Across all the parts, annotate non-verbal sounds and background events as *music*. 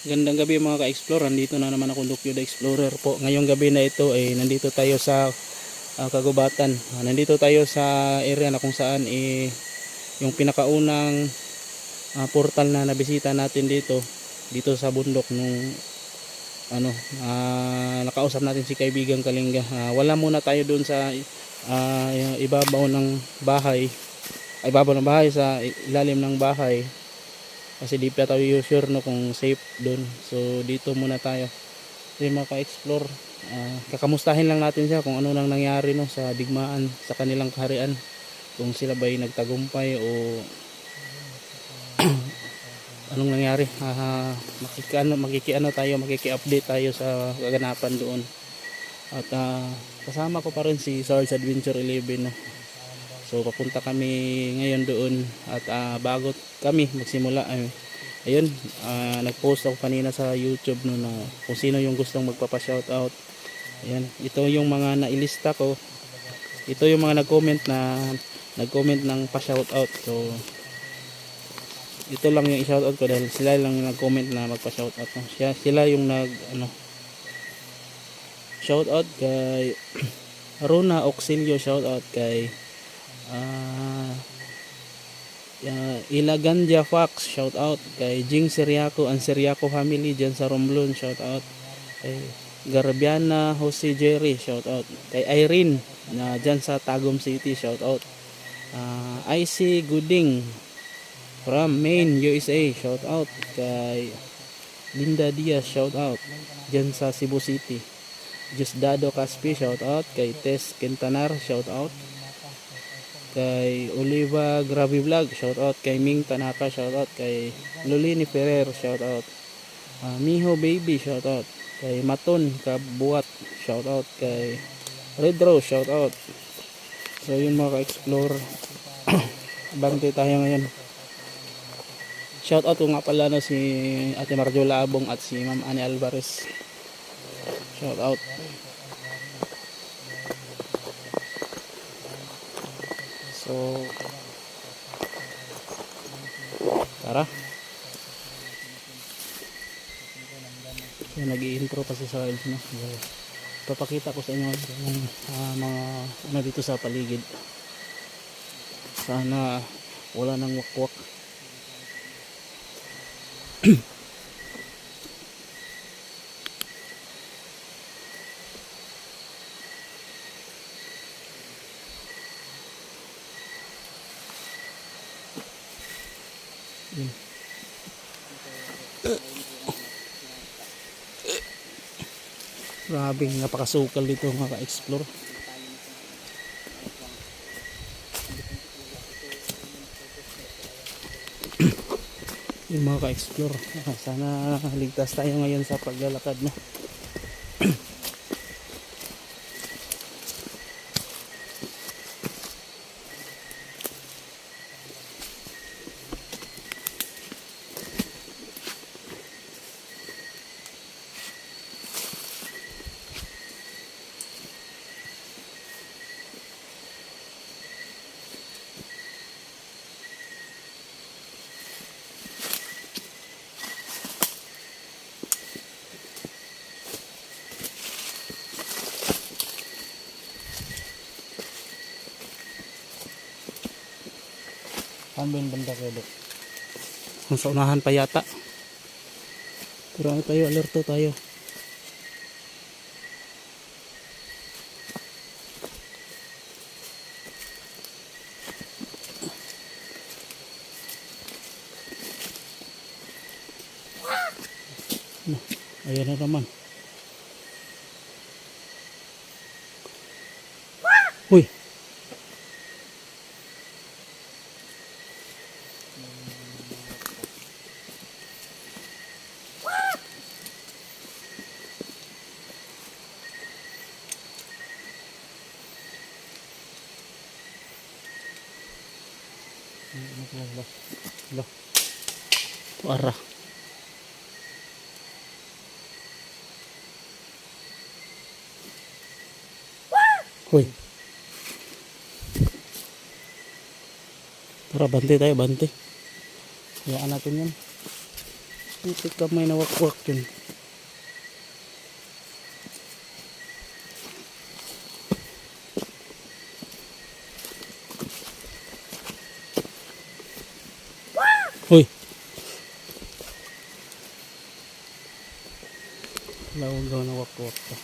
Gandang gabi mga ka-explore. Nandito na naman ako Lukyo the Explorer po. Ngayong gabi na ito ay nandito tayo sa ah, Kagubatan. Ah, nandito tayo sa area na kung saan eh, yung pinakaunang ah, portal na nabisita natin dito dito sa bundok nung ano ah, nakausap natin si kaibigang Kalinga. Ah, wala muna tayo doon sa ah, ibabaw ng bahay. Ay, ibabaw ng bahay sa ilalim ng bahay kasi di pa tayo sure no kung safe doon so dito muna tayo. So yung mga ka-explore ah, kakamustahin lang natin siya kung ano nang nangyari no sa digmaan sa kanilang kaharian. Kung sila ba'y nagtagumpay o *clears throat* anong nangyari. Uh, makikiano, makikiano tayo makiki-update tayo sa kaganapan doon. At ah, kasama ko pa rin si Sarge Adventure 11 no So papunta kami ngayon doon at ah, bago kami magsimula ay ayun ah, nag-post ako kanina sa YouTube no na kung sino yung gustong magpapa-shoutout. Ayan, ito yung mga nailista ko. Ito yung mga nag-comment na nag-comment ng pa-shoutout. So ito lang yung i-shoutout ko dahil sila lang nag-comment na magpa-shoutout. No? Siya, sila yung nag ano shoutout kay *clears throat* Rona Auxilio shoutout kay Ah, uh, Ilagandia Fox, shout out. Kay Jing Seriaco and Seriaco family dyan sa Romblon, shout out. Kay Garbiana Jose Jerry, shout out. Kay Irene na dyan sa Tagum City, shout out. Uh, IC Gooding from Maine, USA, shout out. Kay Linda Diaz, shout out. Dyan sa Cebu City. Jusdado Caspi, shout out. Kay Tess Quintanar, shout out kay Oliva Grabe Vlog. Shout out kay Ming Tanaka shout out kay Lulini Ferrer shout out Ah, Miho Baby shout out kay Maton Kabuat shout out kay Red Rose shout out so yun mga ka-explore. *coughs* Bante tayo ngayon. Shout out ko nga pala na si Ate Marjola Abong at si Ma'am Ani Alvarez. Shout out So Tara. So, nag-i-intro kasi sa Elf no. So, papakita ko sa inyo yung ah, mga ano dito sa paligid. Sana wala nang wakwak. Yun. *clears throat* Grabe, napakasukal dito mga ka-explore. yung mga ka-explore. *laughs* Sana ligtas tayo ngayon sa paglalakad no. Saan ba yung banda kayo, Dok? Sa unahan pa yata. Pero ano tayo, alerto tayo. Ano, Ayan na naman. Uy! Ano pala, lo? Lo. Wara. Hoy. Tara, bante tayo, bante. Hayaan natin yan. Putik kamay na wakwak yun. Hoy. Lawagaw na wakwak to.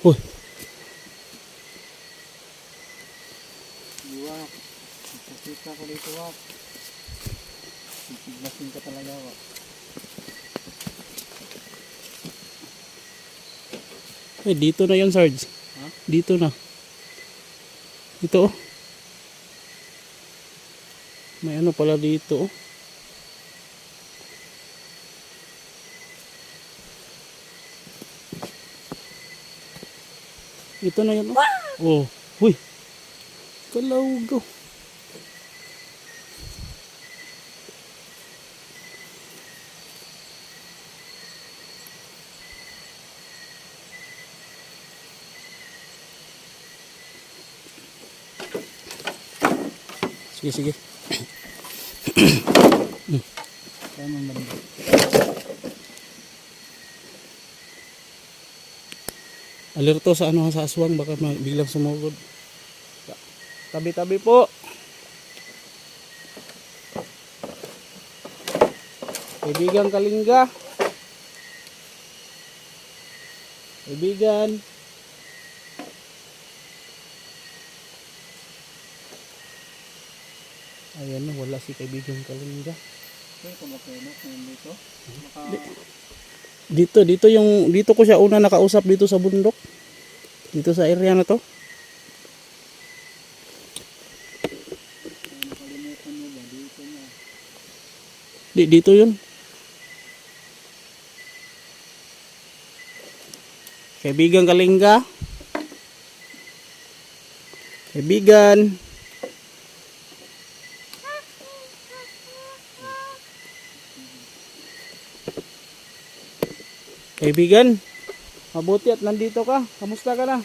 Hoy. Wak. Nakikita ko dito wak. Sisiglasin ka talaga wak. Eh, dito na yun, Sarge. Ha? Dito na. Dito, oh. May ano pala dito, oh. Ito na yun, oh. Oh, huy. Kalawgaw. Sige, sige. Man banda. Alerto sa ano sa aswang baka biglang sumugod. Tabi-tabi po. Kaibigan Kalingga. Kaibigan. Ayan na, wala si kaibigan ngayon dito. Dito, yung, dito ko siya una nakausap dito sa bundok. Dito sa area na to. Di, dito yun. Kaibigan Kalingga. Kaibigan. Kaibigan. Mabuti at nandito ka. Kamusta ka na?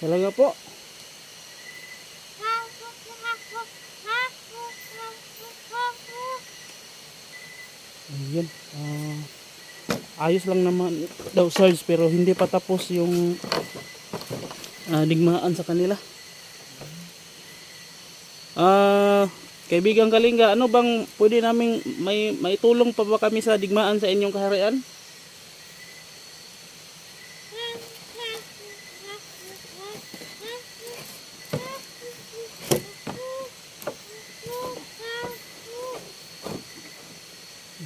Talaga po. Ayan. ah, ayos lang naman daw Sarge pero hindi pa tapos yung ah, digmaan sa kanila. Ah, kaibigan Kalinga, ano bang pwede naming may maitulong pa ba kami sa digmaan sa inyong kaharian?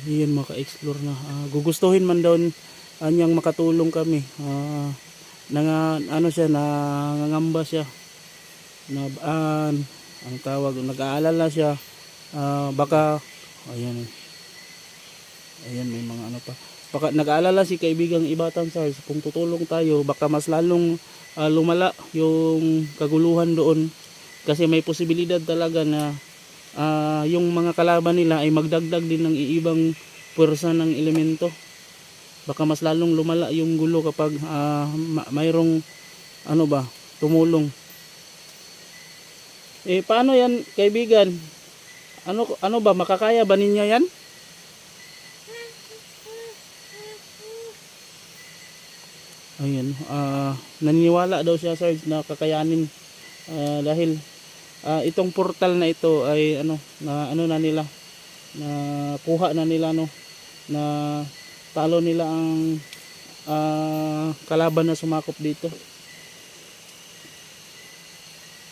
Iyan maka-explore na. Ah, gugustuhin man daw anyang makatulong kami. Ah, nanga, ano siya, nangangamba siya. Na, ah, ang tawag, nag-aalala siya. Ah, baka, ayan. Ayan, may mga ano pa. Baka nag-aalala si kaibigang Ibatan Sars, kung tutulong tayo, baka mas lalong ah, lumala yung kaguluhan doon. Kasi may posibilidad talaga na ah, yung mga kalaban nila ay magdagdag din ng iibang pwersa ng elemento. Baka mas lalong lumala yung gulo kapag ma- mayroong ano ba, tumulong. Eh paano yan, kaibigan? Ano ano ba makakaya ba ninyo yan? Ayun, ah naniniwala daw siya Sarge na kakayanin Ah, dahil ah, itong portal na ito ay ano na ano na nila na kuha na nila no na talo nila ang ah, kalaban na sumakop dito.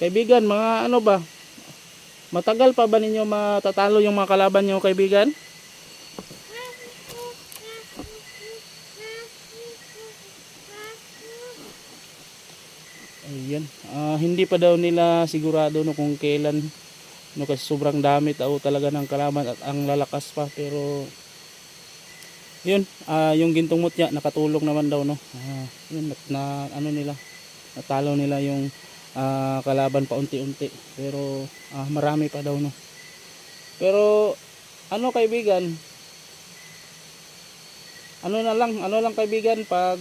Kaibigan, mga ano ba? Matagal pa ba ninyo matatalo yung mga kalaban nyo, kaibigan? Ayan. Ah, hindi pa daw nila sigurado no kung kailan no kasi sobrang dami tao talaga ng kalaban at ang lalakas pa pero yun ah, yung gintong mutya nakatulong naman daw no ah, yun na, na ano nila natalo nila yung ah, kalaban paunti-unti pero ah, marami pa daw no. Pero ano kaibigan? Ano na lang ano lang kaibigan pag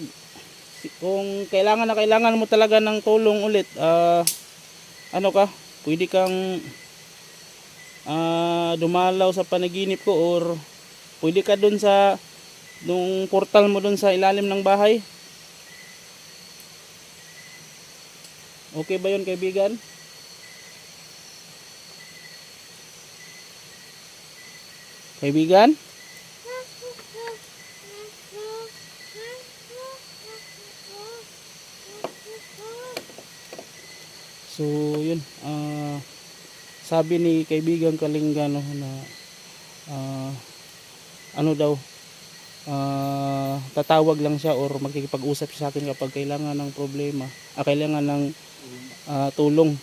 kung kailangan na kailangan mo talaga ng tulong ulit ah, ano ka pwede kang ah, dumalaw sa panaginip ko or pwede ka dun sa nung portal mo dun sa ilalim ng bahay okay ba yun kaibigan kaibigan So, yun. ah sabi ni kaibigan Kalinga no, na ah, ano daw, ah, tatawag lang siya or makikipag-usap siya sa akin kapag kailangan ng problema, ah, kailangan ng ah, tulong.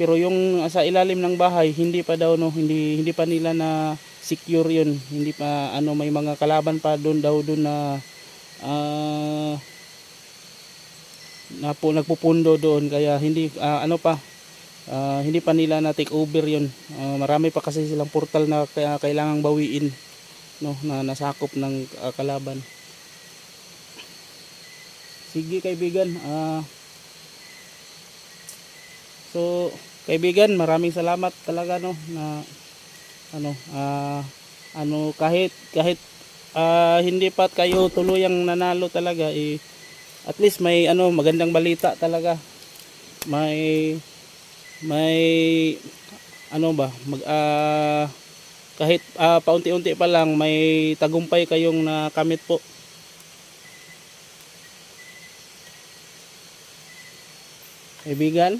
Pero yung sa ilalim ng bahay, hindi pa daw no, hindi hindi pa nila na secure 'yun. Hindi pa ano may mga kalaban pa doon daw doon na ah na po nagpupundo doon kaya hindi ah, ano pa ah, hindi pa nila na take over yun Ah, marami pa kasi silang portal na kailangang bawiin no na nasakop ng ah, kalaban sige kaibigan ah so kaibigan maraming salamat talaga no na ano ah ano kahit kahit ah, hindi pa kayo tuluyang nanalo talaga eh at least may ano magandang balita talaga. May may ano ba mag ah, kahit ah, paunti-unti pa lang may tagumpay kayong nakamit po. Kaibigan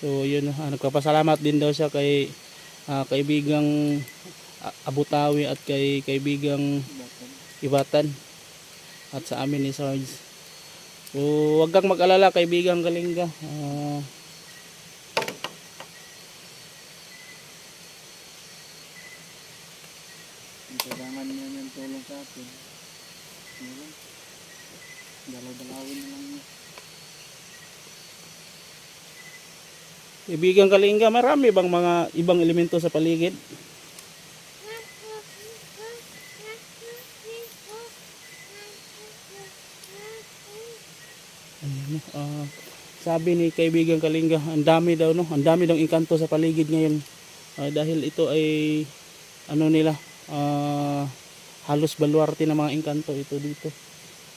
so yun ah, nagpapasalamat din daw siya kay ah, kaibigang ah, Abutawi at kay kaibigang Ibatan at sa amin ni Sarge. So, wag kang mag-alala kaibigang Kalinga. Ah, Kung kailangan niya ng tulong sa atin. Ano Dalaw-dalawin na lang niya. Kaibigang Kalinga, marami bang mga ibang elemento sa paligid? Ayun, no, ah, sabi ni kaibigang Kalinga, ang dami daw no, ang dami daw engkanto sa paligid ngayon. Ah, dahil ito ay ano nila, ah, halos baluarte ng mga engkanto ito dito.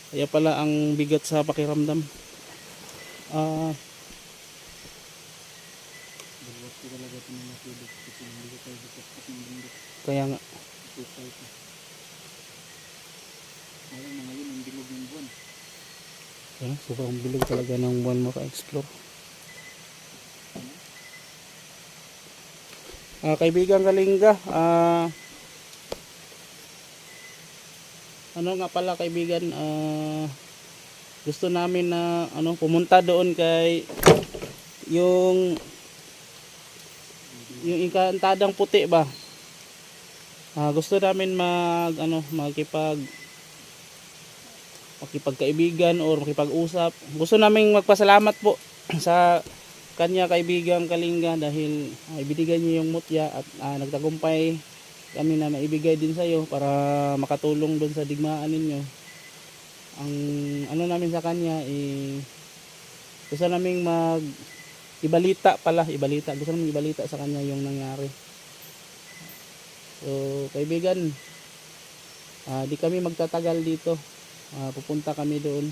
Kaya pala ang bigat sa pakiramdam. Ah, Dalwas ko talaga ito ng matulog. Kasi hindi ko tayo bukas ng kaya nga Tutay ko. Na ngayon ang bilog ng buwan. Sobrang bilog talaga ng buwan maka-explore. Ah, kaibigan Kalinga, ah ano nga pala kaibigan, ah gusto namin na ano pumunta doon kay yung yung inkantadang puti ba? Ah, gusto namin mag ano magkipag makipagkaibigan or makipag-usap. Gusto naming magpasalamat po *clears throat* sa kanya kaibigang Kalinga dahil uh, ibinigay niyo yung mutya at ah, nagtagumpay kami na maibigay din sa iyo para makatulong doon sa digmaan ninyo. Ang ano namin sa kanya eh gusto naming mag ibalita pala, ibalita. Gusto naming ibalita sa kanya yung nangyari. So, kaibigan, ah, di kami magtatagal dito. Ah, pupunta kami doon.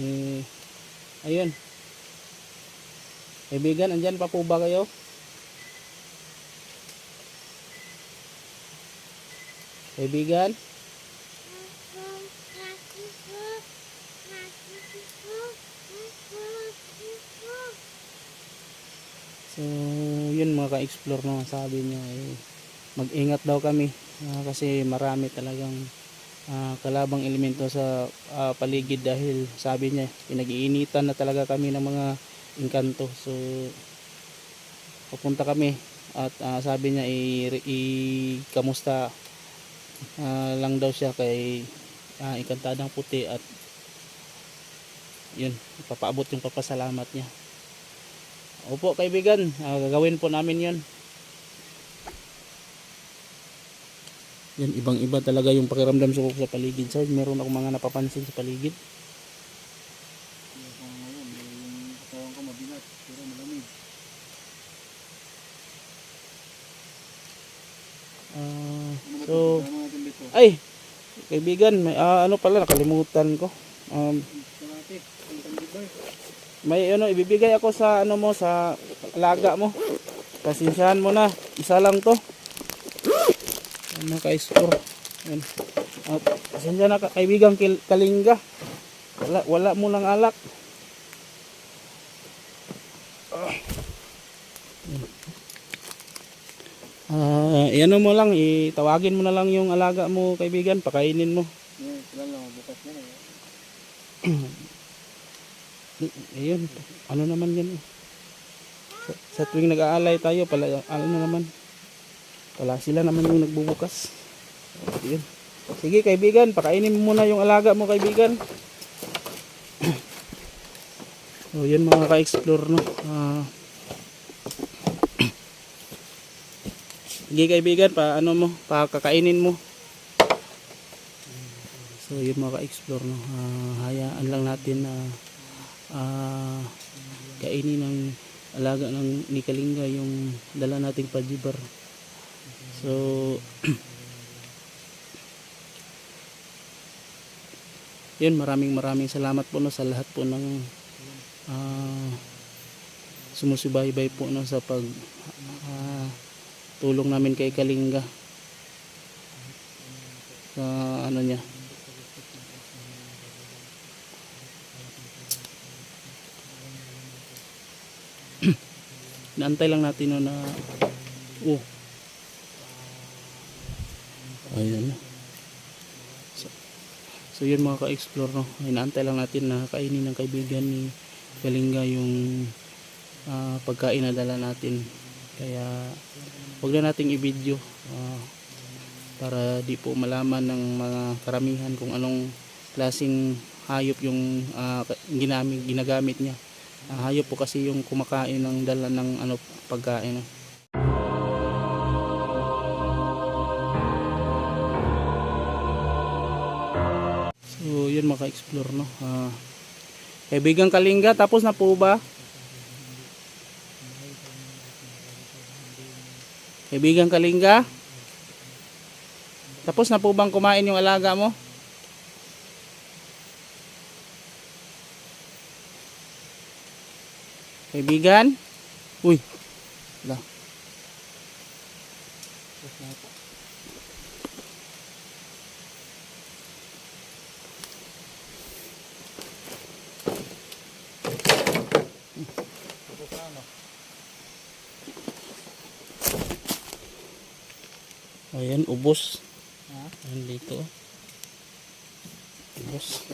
Eh, ayun. Kaibigan, andyan pa po ba kayo? Kaibigan? So, ka-explore no, sabi niya eh, mag-ingat daw kami. Ah, kasi marami talagang ah, kalabang elemento sa ah, paligid dahil sabi niya pinag-iinitan na talaga kami ng mga engkanto. So, pupunta kami at ah, sabi niya i, i kamusta? Ah, lang daw siya kay uh, ikantadang puti at yun ipapaabot yung papasalamat niya opo kaibigan. Ah, gagawin po namin yun. Yan ibang iba talaga yung pakiramdam ko sa paligid sa meron akong mga napapansin sa paligid. Ano so ay kaibigan may ah, ano pala nakalimutan ko. Um. May ano ibibigay ako sa ano mo sa alaga mo. Pasensyahan mo na. Isa lang to. Ano ka score yan at pasensya na ka kaibigan kil- kalingga wala wala mo lang alak. Ah, ano mo lang, itawagin mo na lang yung alaga mo, kaibigan, pakainin mo. Yeah, sila lang, bukas na lang. *clears throat* Ayun, ano naman yan? Sa, sa tuwing nag-aalay tayo, pala, ano na naman? Pala sila naman yung nagbubukas. Ayun. Sige kaibigan, pakainin mo muna yung alaga mo kaibigan. So *clears throat* yun mga ka-explore no. Ah. *clears throat* Sige kaibigan, pa ano mo, pakakainin mo. So yun mga ka-explore no. Ah, hayaan lang natin na ah, kainin ng alaga ng ni Kalinga yung dala nating pajibar. So *clears throat* yun maraming maraming salamat po no sa lahat po ng ah, sumusubaybay po no sa pag ah, tulong namin kay Kalinga sa ano niya naantay lang natin no na oh. Ayun so, so yun mga ka-explore no? Inaantay lang natin na kainin ng kaibigan ni Kalinga yung ah, pagkain na dala natin. Kaya wag na nating i-video ah, para di po malaman ng mga karamihan kung anong klaseng hayop yung ah, ginamit, ginagamit niya Ah, hayop po kasi yung kumakain ng dala ng ano pagkain no? So, yun mga ka-explore, no? Ah, kaibigan Kalinga, tapos na po ba? Kaibigan Kalinga? Tapos na po bang kumain yung alaga mo? Kaibigan? Uy. Wala. Ayan, ubos. Ha? Ayan dito. Ubos.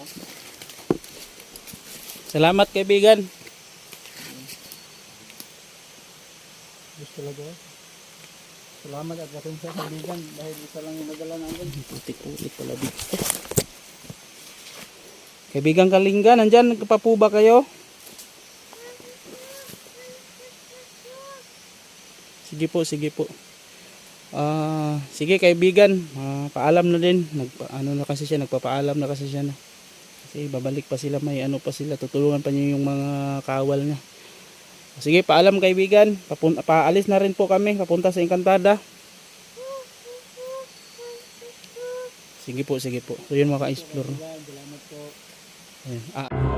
Salamat kaibigan. Gusto talaga. Salamat at pasensya sa kaibigan dahil isa lang yung nadala namin. Putik ulit pala dito. Kaibigan Kalingga, nandyan pa po ba kayo? Sige po, sige po. Ah, sige kaibigan, ah, paalam na din. Nagpa, ano na kasi siya, nagpapaalam na kasi siya na. Kasi babalik pa sila, may ano pa sila, tutulungan pa niya yung mga kawal niya. Sige, paalam kaibigan. Papun paalis na rin po kami, papunta sa Encantada. Sige po, sige po. So yun mga ka-explore. Salamat po. Ayan. Ah.